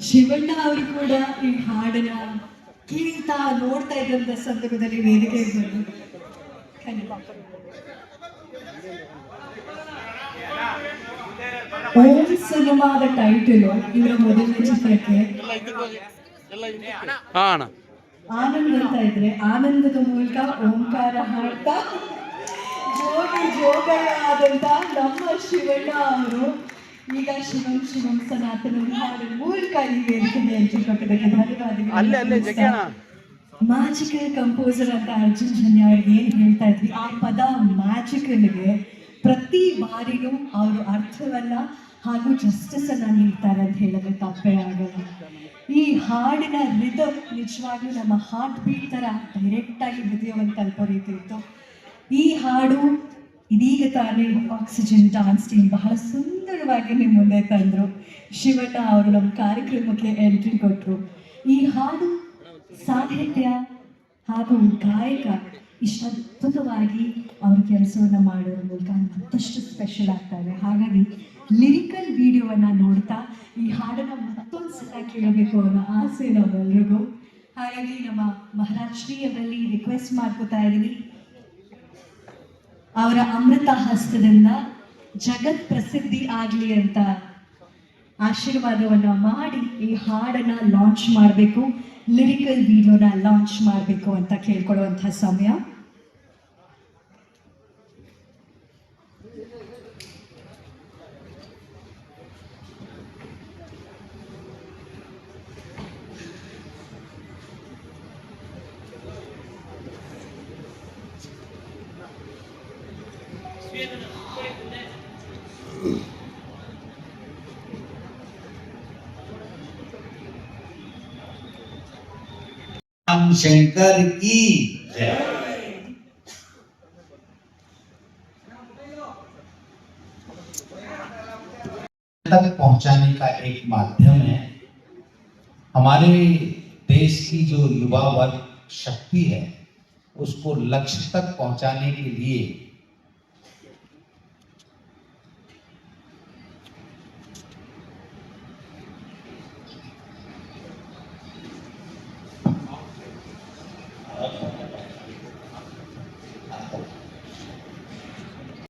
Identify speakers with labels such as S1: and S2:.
S1: ಶಿವಣ್ಣ ಅವರು ಕೂಡ ಈ ಹಾಡನ್ನ ಕೇಳ್ತಾ ನೋಡ್ತಾ ಇದ್ದಂತ ಸಂದರ್ಭದಲ್ಲಿ ವೇದಿಕೆ ಬಂದು ಓಂ ಸಿನಿಮಾದ ಟೈಟಲ್ ಇದರ ಮೊದಲನೇ ಚಿತ್ರಕ್ಕೆ. ಆನಂದ್ ಅಂತ ಇದ್ರೆ ಆನಂದದ ಮೂಲಕ ಓಂಕಾರ ಹಾಡ್ತಾ ಜೋಗಳ ಆದಂತ ನಮ್ಮ ಶಿವಣ್ಣ ಅವರು ಈಗ ಶಿವಂ ಶಿವಂ ಸನಾತನ ಹಾಡಿನ ಮೂಲಕ ಈ ವೇದಿಕೆಗೆ ಎಂಟ್ರಿ ಕೊಟ್ಟಿದ್ದಕ್ಕೆ
S2: ಅಲ್ಲೇ ಅಲ್ಲೇ ಜಗ್ಗಿ
S1: ಧನ್ಯವಾದಗಳು
S2: ಅಣ್ಣ
S1: ಮ್ಯಾಜಿಕಲ್ ಕಂಪೋಸರ್ ಅಂತ ಅರ್ಜುನ್ ಜನ್ಯ ಅವ್ರಿಗೆ ಏನ್ ಹೇಳ್ತಾ ಇದ್ವಿ? ಆ ಪದ ಮ್ಯಾಜಿಕಲ್ಗೆ ಪ್ರತಿ ಬಾರಿಯೂ ಅವರು ಅರ್ಥವನ್ನ ಹಾಗೂ ಜಸ್ಟಿಸ್ ಅನ್ನ ನೀಡ್ತಾರೆ ಅಂತ ಹೇಳಿದ್ರೆ ತಪ್ಪೇ ಆಗಲ್ಲ. ಈ ಹಾಡಿನ ರಿದಮ್ ನಿಜವಾಗ್ಲೂ ನಮ್ಮ ಹಾರ್ಟ್ ಬೀಟ್ ತರ ಡೈರೆಕ್ಟ್ ಆಗಿ ಹೃದಯವನ್ನು ತಲುಪೋ ರೀತಿ ಇತ್ತು. ಈ ಹಾಡು ಇದೀಗ ತಾನೇ ಆಕ್ಸಿಜನ್ ಡಾನ್ಸ್ ಟೀಮ್ ಬಹಳ ಸುಂದರವಾಗಿ ನಿಮ್ಮ ಮುಂದೆ ತಂದ್ರು. ಶಿವಣ್ಣ ಅವರು ನಮ್ಮ ಕಾರ್ಯಕ್ರಮಕ್ಕೆ ಎಂಟ್ರಿ ಕೊಟ್ಟರು ಈ ಹಾಡು ಸಾಹಿತ್ಯ ಹಾಗೂ ಗಾಯಕ ಇಷ್ಟು ಅದ್ಭುತವಾಗಿ ಅವ್ರ ಕೆಲಸವನ್ನು ಮಾಡೋದ್ರ ಮೂಲಕ ಮತ್ತಷ್ಟು ಸ್ಪೆಷಲ್ ಆಗ್ತಾರೆ ಹಾಗಾಗಿ ಲಿರಿಕಲ್ ವಿಡಿಯೋವನ್ನು ನೋಡ್ತಾ ಈ ಹಾಡನ್ನ ಮತ್ತೊಂದು ಸಲ ಕೇಳಬೇಕು ಅನ್ನೋ ಆಸೆ ನಾವೆಲ್ರಿಗೂ ಹಾಗಾಗಿ ನಮ್ಮ ಅವರಲ್ಲಿ ರಿಕ್ವೆಸ್ಟ್ ಮಾಡ್ಕೋತಾ ಇದ್ದೀನಿ ಅವರ ಅಮೃತ ಹಸ್ತದಿಂದ ಜಗತ್ ಪ್ರಸಿದ್ಧಿ ಆಗಲಿ ಅಂತ ಆಶೀರ್ವಾದವನ್ನ ಮಾಡಿ ಈ ಹಾಡನ್ನ ಲಾಂಚ್ ಮಾಡಬೇಕು ಲಿರಿಕಲ್ ವಿಡಿಯೋನ ಲಾಂಚ್ ಮಾಡಬೇಕು ಅಂತ ಕೇಳ್ಕೊಳ್ಳುವಂಥ ಸಮಯ.
S3: शंकर की तक पहुँचाने का एक माध्यम है, हमारे देश की जो युवा वर्ग शक्ति है, उसको लक्ष्य तक पहुँचाने के लिए thank